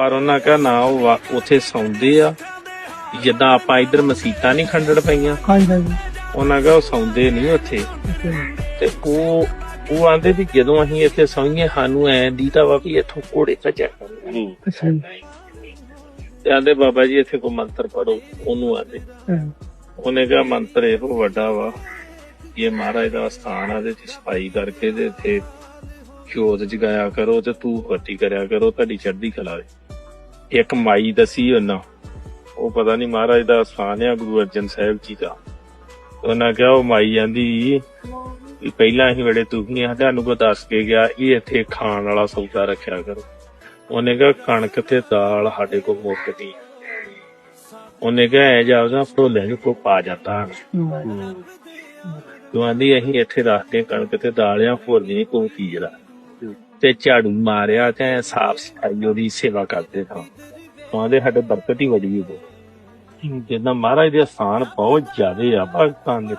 ਪਰ ਉਹਨਾਂ ਕਹਾ ਨਾ ਉਹ ਉੱਥੇ ਸੌਂਦੇ ਆ। ਜਿੱਦਾਂ ਆਪਾਂ ਇੱਧਰ ਮਸੀਤਾਂ ਨਹੀਂ ਖੰਡੜ ਪਈਆਂ। ਹਾਂਜੀ ਹਾਂਜੀ। ਉਹਨਾਂ ਕਹਾ ਉਹ ਸੌਂਦੇ ਨਹੀਂ ਉੱਥੇ। ਤੇ ਉਹ ਉਹ ਆਂਦੇ ਵੀ ਜਦੋਂ ਅਸੀਂ ਇੱਥੇ ਸੌਂਈਏ ਸਾਨੂੰ ਐ ਦੀਦਾ ਵਾ ਵੀ ਇੱਥੋਂ ਘੋੜੇ ਭਜਿਆ ਕਰਨ ਅੱਛਾ ਜੀ। ਤੇ ਆਂਦੇ ਬਾਬਾ ਜੀ ਇੱਥੇ ਕੋ ਮੰਤਰ ਪੜੋ ਉਹਨੂੰ ਆਂਦੇ। ਉਹਨੇ ਕਿਹਾ ਮੰਤਰ ਇਹੋ ਵੱਡਾ ਵਾ ਇਹ ਮਹਾਰਾਜ ਦਾ ਸਥਾਨ ਆ ਤੇ ਸਫ਼ਾਈ ਕਰਕੇ ਤੇ ਇੱਥੇ ਜੋਤ ਜਗਾਇਆ ਕਰੋ ਤੇ ਤੂੰ ਵਰਤੀ ਕਰਿਆ ਕਰੋ ਤੁਹਾਡੀ ਚੜ੍ਹਦੀ ਕਲਾ ਵੇ। ਇੱਕ ਮਾਈ ਦਸੀ ਉਹਨਾਂ ਉਹ ਪਤਾ ਨਹੀਂ ਮਹਾਰਾਜ ਦਾ ਸਥਾਨ ਆ ਗੁਰੂ ਅਰਜਨ ਸਾਹਿਬ ਜੀ ਦਾ। ਉਹਨਾਂ ਕਿਹਾ ਉਹ ਮਾਈ ਜਾਂਦੀ ਵੀ ਪਹਿਲਾਂ ਹੀ ਬੜੇ ਦੁਖੀ ਆ ਤੁਹਾਨੂੰ ਕੋ ਦੱਸ ਕੇ ਗਿਆ ਇਹ ਇੱਥੇ ਖਾਣ ਵਾਲਾ ਸੌਦਾ ਰੱਖਿਆ ਕਰੋ। ਉਹਨੇ ਕਿਹਾ ਕਣਕ ਤੇ ਦਾਲ ਸਾਡੇ ਕੋਲ ਮੁੱਕਦੀ ਉਹਨੇ ਕਿਹਾ ਐ ਜਾਉਦਾ ਭੋਲੇ ਨੂੰ ਕੋ ਪਾ ਜਾਂਦਾ। ਤੂੰ ਆਂਦੀ ਅਸੀਂ ਇੱਥੇ ਰੱਖ ਕੇ ਕਣਕ ਤੇ ਦਾਲਿਆਂ ਹੋਰ ਨਹੀਂ ਕੋਈ ਚੀਜ਼ ਦਾ ਤੇ ਝਾੜੂ ਮਾਰਿਆ ਤੇ ਸਾਫ਼ ਸਫ਼ਾਈ ਉਹਦੀ ਸੇਵਾ ਕਰਦੇ ਹਾਂ ਉਹਦੇ ਸਾਡੇ ਬਰਕਤ ਹੀ ਵੜੀ ਉਹ ਜਿੱਦਾਂ ਮਹਾਰਾਜ ਦੇ ਸਥਾਨ ਬਹੁਤ ਜ਼ਿਆਦੇ ਆ ਪਾਕਿਸਤਾਨ ਦੇ